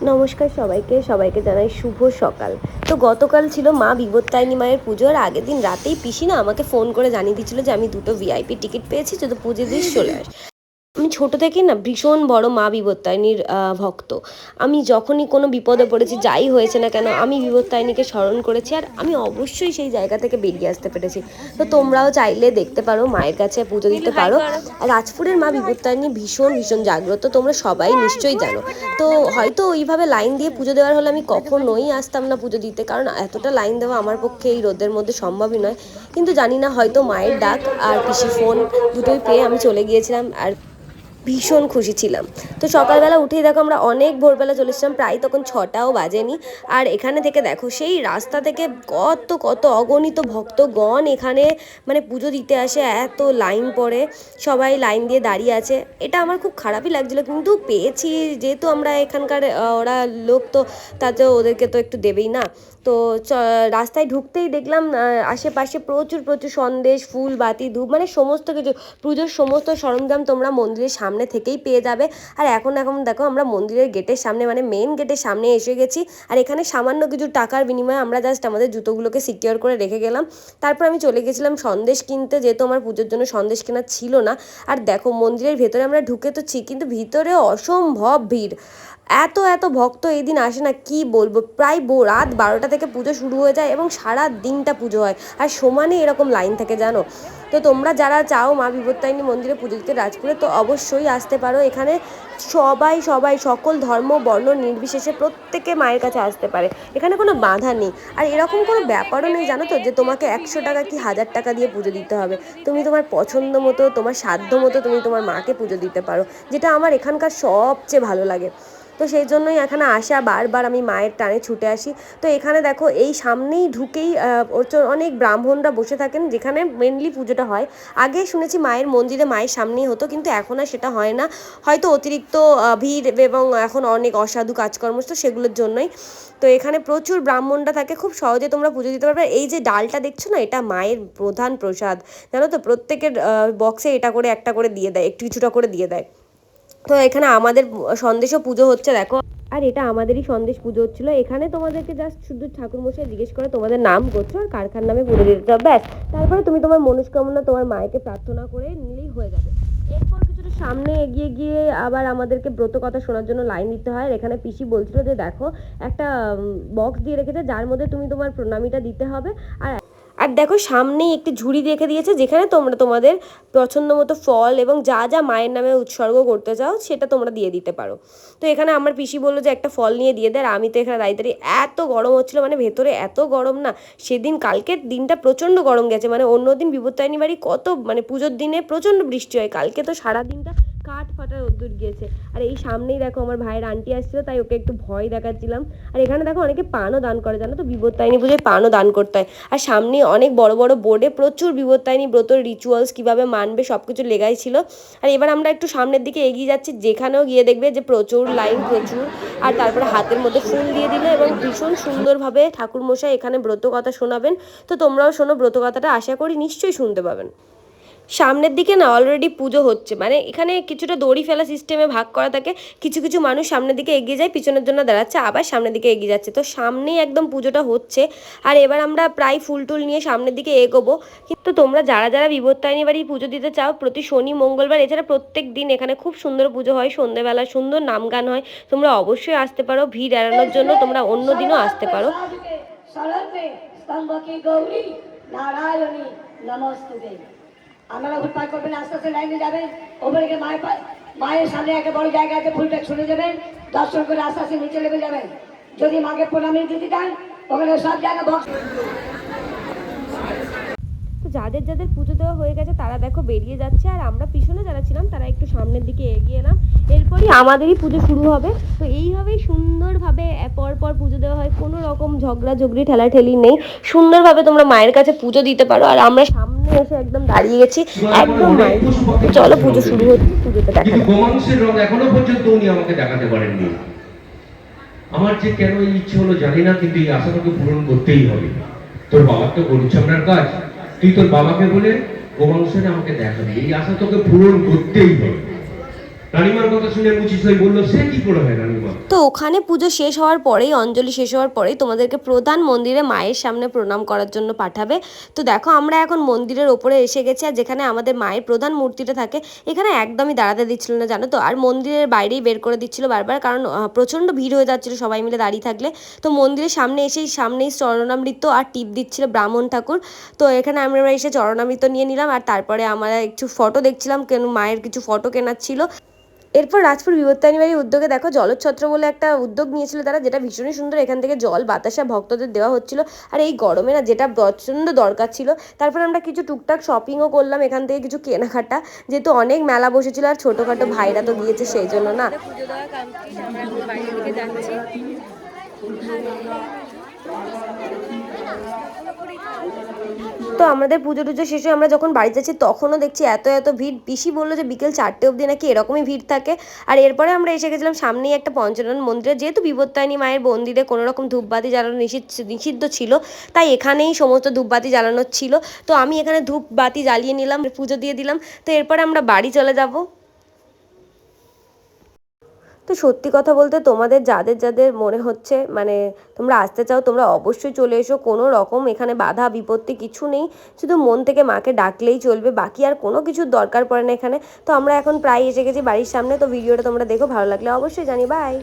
নমস্কার সবাইকে সবাইকে জানাই শুভ সকাল। তো গতকাল ছিল মা বিবত্তায়নী মায়ের পুজো আর আগের দিন রাতেই পিসি না আমাকে ফোন করে জানিয়ে দিচ্ছিল যে আমি দুটো ভিআইপি টিকিট পেয়েছি যদি পুজো দিস চলে আস আমি ছোট থেকেই না ভীষণ বড় মা বিপত্তায়নীর ভক্ত। আমি যখনই কোনো বিপদে পড়েছি যাই হয়েছে না কেন আমি বিপত্তায়নীকে স্মরণ করেছি আর আমি অবশ্যই সেই জায়গা থেকে বেরিয়ে আসতে পেরেছি। তো তোমরাও চাইলে দেখতে পারো মায়ের কাছে পুজো দিতে পারো। আর রাজপুরের মা বিপত্তায়নী ভীষণ ভীষণ জাগ্রত তোমরা সবাই নিশ্চয়ই জানো। তো হয়তো ওইভাবে লাইন দিয়ে পুজো দেওয়ার হলে আমি কখনোই আসতাম না পুজো দিতে কারণ এতটা লাইন দেওয়া আমার পক্ষে এই রোদের মধ্যে সম্ভবই নয়। কিন্তু জানি না হয়তো মায়ের ডাক আর পিসি ফোন দুটোই পেয়ে আমি চলে গিয়েছিলাম। আর ভীষণ খুশি ছিলাম। তো সকালবেলা উঠেই দেখো আমরা অনেক ভোরবেলা চলে এসেছিলাম, প্রায় তখন ছটাও বাজেনি। আর এখানে থেকে দেখো, সেই রাস্তা থেকে কত কত অগণিত ভক্তগণ এখানে মানে পুজো দিতে আসে, এত লাইন পড়ে, সবাই লাইন দিয়ে দাঁড়িয়ে আছে। এটা আমার খুব খারাপই লাগছিল, কিন্তু পেয়েছি, যেহেতু আমরা এখানকার ওরা লোক তো তাতে ওদেরকে তো একটু দেবেই না। তো রাস্তায় ঢুকতেই দেখলাম আশেপাশে প্রচুর প্রচুর সন্দেশ, ফুল, বাতি, ধূপ মানে সমস্ত কিছু, পুজোর সমস্ত সরঞ্জাম তোমরা মন্দিরের সামনে থেকেই পেয়ে যাবে। আর এখন এখন দেখো আমরা মন্দিরের গেটের সামনে মানে মেন গেটের সামনে এসে গেছি। আর এখানে সামান্য কিছু টাকার বিনিময়ে আমরা জাস্ট আমাদের জুতোগুলোকে সিকিওর করে রেখে গেলাম। তারপর আমি চলে গেছিলাম সন্দেশ কিনতে, যেহেতু আমার পুজোর জন্য সন্দেশ কেনা ছিল না। আর দেখো মন্দিরের ভেতরে আমরা ঢুকে তো ছি, কিন্তু ভিতরে অসম্ভব ভিড়। এত এত ভক্ত এই দিন আসে না, কি বলব? প্রায় রাত বারোটা থেকে পুজো শুরু হয়ে যায় এবং সারা দিনটা পুজো হয়। আর সমানে এরকম লাইন থাকে, জানো? তো তোমরা যারা চাও মা বিপত্তায়নী মন্দিরে পুজো দিতে রাজপুরে, তো অবশ্যই আসতে পারো। এখানে সবাই সবাই, সকল ধর্ম, বর্ণ, নির্বিশেষে প্রত্যেকে মায়ের কাছে আসতে পারে। এখানে কোনো বাধা নেই। আর এরকম কোনো ব্যাপারও নেই, জানো তো? যে তোমাকে একশো টাকা কি হাজার টাকা দিয়ে পুজো দিতে হবে। তুমি তোমার পছন্দ মতো, তোমার সাধ্য মতো তুমি তোমার মাকে পুজো দিতে পারো, যেটা আমার এখানকার সবচেয়ে ভালো লাগে। তো সেই জন্যই এখানে আসা, বারবার আমি মায়ের টানে ছুটে আসি। তো এখানে দেখো, এই সামনেই ঢুকেই অনেক ব্রাহ্মণরা বসে থাকেন, যেখানে মেনলি পুজোটা হয়। আগে শুনেছি মায়ের মন্দিরে মায়ের সামনেই হতো, কিন্তু এখন আর সেটা হয় না। হয়তো অতিরিক্ত ভিড় এবং এখন অনেক অসাধু কাজকর্ম, তো সেগুলোর জন্যই। তো এখানে প্রচুর ব্রাহ্মণরা থাকে, খুব সহজে তোমরা পুজো দিতে পারবে। এই যে ডালটা দেখছ না, এটা মায়ের প্রধান প্রসাদ। জানো তো, প্রত্যেকের বক্সে এটা করে, একটা করে দিয়ে দেয়, একটু কিছুটা করে দিয়ে দেয়। তো এখানে আমাদের সন্দেশও পুজো হচ্ছে, দেখো। আর এটা আমাদেরই সন্দেশ পুজো হচ্ছিল। এখানে তোমাদেরকে জাস্ট শুধু ঠাকুরমশাই জিজ্ঞেস করে তোমাদের নাম করছ আর কারখার নামে পুজো দিতে হবে, ব্যাস। তারপরে তুমি তোমার মনস্কামনা তোমার মায়েকে প্রার্থনা করে নিলেই হয়ে যাবে। এরপর কিছুটা সামনে এগিয়ে গিয়ে আবার আমাদেরকে ব্রত কথা শোনার জন্য লাইন দিতে হয়। এখানে পিসি বলছিল যে, দেখো, একটা বক্স দিয়ে রেখেছে, যার মধ্যে তুমি তোমার প্রণামীটা দিতে হবে। আর আর দেখো সামনেই একটি ঝুড়ি রেখে দিয়েছে, যেখানে তোমরা তোমাদের পছন্দ মতো ফল এবং যা যা মায়ের নামে উৎসর্গ করতে চাও, সেটা তোমরা দিয়ে দিতে পারো। তো এখানে আমার পিসি বলল যে, একটা ফল নিয়ে দিয়ে দেয় আমি তো এখানে দাঁড়িয়ে দাঁড়িয়ে এত গরম হচ্ছিল মানে ভেতরে এত গরম না, সেদিন কালকের দিনটা প্রচণ্ড গরম গেছে মানে অন্য দিন বিপত্তায়নী বাড়ি কত মানে পুজোর দিনে প্রচণ্ড বৃষ্টি হয়, কালকে তো সারা দিনটা কাঠ ফাটা রোদ্দুর গিয়েছে। আর এই সামনেই দেখো আমার ভাইয়ের আন্টি আসছিল, তাই ওকে একটু ভয় দেখাচ্ছিলাম। আর এখানে দেখো অনেকে পানও দান করে, জানো তো? বিপত্তায়নী পুজোয় পানও দান করতে হয়। আর সামনে অনেক বড় বড় বোর্ডে প্রচুর বিপত্তায়নী ব্রতর রিচুয়ালস কীভাবে মানবে সব কিছু লেগাই ছিল। আর এবার আমরা একটু সামনের দিকে এগিয়ে যাচ্ছি, যেখানেও গিয়ে দেখবে যে প্রচুর লাইন প্রচুর। আর তারপরে হাতের মধ্যে ফুল দিয়ে দিল এবং ভীষণ সুন্দরভাবে ঠাকুরমশাই এখানে ব্রত কথা শোনাবেন। তো তোমরাও শোনো ব্রত কথাটা আশা করি নিশ্চয়ই শুনতে পাবেন। সামনের দিকে না অলরেডি পুজো হচ্ছে। মানে এখানে কিছুটা দড়ি ফেলা সিস্টেমে ভাগ করা থাকে। কিছু কিছু মানুষ সামনের দিকে এগিয়ে যায়, পিছনের জন্য দাঁড়াচ্ছে, আবার সামনের দিকে এগিয়ে যাচ্ছে। তো সামনেই একদম পুজোটা হচ্ছে। আর এবার আমরা প্রায় ফুল টুল নিয়ে সামনের দিকে এগোবো। কিন্তু তোমরা যারা যারা বিপত্তায়নী বাড়ি পুজো দিতে চাও, প্রতি শনি, মঙ্গলবার, এছাড়া প্রত্যেক দিন এখানে খুব সুন্দর পুজো হয়। সন্ধ্যেবেলা সুন্দর নাম গান হয়। তোমরা অবশ্যই আসতে পারো। ভিড় এড়ানোর জন্য তোমরা অন্য দিনও আসতে পারো। আপনারা উৎপাদ করবেন, আস্তে আস্তে লাইনে যাবেন। ওপরে গিয়ে মায়ের মায়ের সামনে একটা বড় জায়গা আছে, ফুলটা ছুঁড়ে যাবেন দর্শন করে আস্তে আস্তে নিচে নেমে যাবেন। যদি মাকে প্রণামী দিতে চান ওখানে সব জায়গায় বক্স যাদের যাদের পুজো দেওয়া হয়ে গেছে, তারা দেখো বেরিয়ে যাচ্ছে, আর আমরা পিছনে যারা ছিলাম, তারা একটু সামনের দিকে এগিয়ে এলাম। এরপরই আমাদেরই পুজো শুরু হবে। তো এইভাবেই সুন্দরভাবে পর পর পুজো দেওয়া হয়। কোনো রকম ঝগড়া ঝগড়ি ঠেলাঠেলি নেই। সুন্দরভাবে তোমরা মায়ের কাছে পুজো দিতে পারো, আর আমরা সামনে এসে একদম দাঁড়িয়ে গেছি। একদম চলো পুজো শুরু হচ্ছে, পুজোতে দেখা রং এখনও পর্যন্ত উনি আমাকে দেখাতে পারেননি। আমার যে কেন ইচ্ছে হলো জানি না, কিন্তু এই আশাটাকে পূরণ করতেই হবে। তোর বাবার তো গরু চামড়ার কাজ। তুই তোর বাবাকে বলে গোমাংসটা আমাকে দেখাবি। এই আশা তোকে পূরণ করতেই হবে। তো ওখানে পুজো শেষ হওয়ার পরেই, অঞ্জলি শেষ হওয়ার পরেই তোমাদেরকে প্রধান মন্দিরে মায়ের সামনে প্রণাম করার জন্য পাঠাবে। তো দেখো, আমরা এখন মন্দিরের ওপরে এসে গেছি আর যেখানে আমাদের মায়ের প্রধান মূর্তিটা থাকে, এখানে একদমই দাঁড়াতে দিচ্ছিল না, জানো তো? আর মন্দিরের বাইরেই বের করে দিচ্ছিল বারবার, কারণ প্রচণ্ড ভিড় হয়ে যাচ্ছিল সবাই মিলে দাঁড়িয়ে থাকলে। তো মন্দিরের সামনে এসেই, সামনেই চরণামৃত আর টিপ দিচ্ছিল ব্রাহ্মণ ঠাকুর। তো এখানে আমরা এসে চরণামৃত নিয়ে নিলাম, আর তারপরে আমরা একটু ফটো দেখছিলাম, কেন মায়ের কিছু ফটো কেনার ছিল। এরপর রাজপুর বাড়ির উদ্যোগে দেখো জলচ্ছত্র বলে একটা উদ্যোগ নিয়েছিল তারা, যেটা ভীষণই সুন্দর। এখান থেকে জল, বাতাসা ভক্তদের দেওয়া হচ্ছিল। আর এই গরমে না যেটা প্রচণ্ড দরকার ছিল, তারপর আমরা কিছু টুকটাক শপিংও করলাম। এখান থেকে কিছু কেনাকাটা, যেহেতু অনেক মেলা বসেছিল আর ছোটোখাটো ভাইরা তো গিয়েছে সেই জন্য না যাচ্ছি। তো আমাদের পুজো টুজো শেষে আমরা যখন বাড়ি যাচ্ছি, তখনও দেখছি এত এত ভিড়। পিসি বলল যে বিকেল চারটে অবধি নাকি এরকমই ভিড় থাকে। আর এরপরে আমরা এসে গেছিলাম সামনেই একটা পঞ্চনন মন্দিরে। যেহেতু বিপত্তায়নী মায়ের মন্দিরে কোনো রকম ধূপবাতি জ্বালানো নিষিদ্ধ ছিল, তাই এখানেই সমস্ত ধূপবাতি জ্বালানোর ছিল। তো আমি এখানে ধূপবাতি জ্বালিয়ে নিলাম, পুজো দিয়ে দিলাম। তো এরপরে আমরা বাড়ি চলে যাব। তো সত্যি কথা বলতে তোমাদের যাদের যাদের মনে হচ্ছে মানে তোমরা আসতে চাও, তোমরা অবশ্যই চলে এসো। কোনো রকম এখানে বাধা, বিপত্তি কিছু নেই। শুধু মন থেকে মাকে ডাকলেই চলবে। বাকি আর কোনো কিছুর দরকার পড়ে না এখানে। তো আমরা এখন প্রায় এসে গেছি বাড়ির সামনে। তো ভিডিওটা তোমরা দেখো, ভালো লাগলে অবশ্যই জানি বাই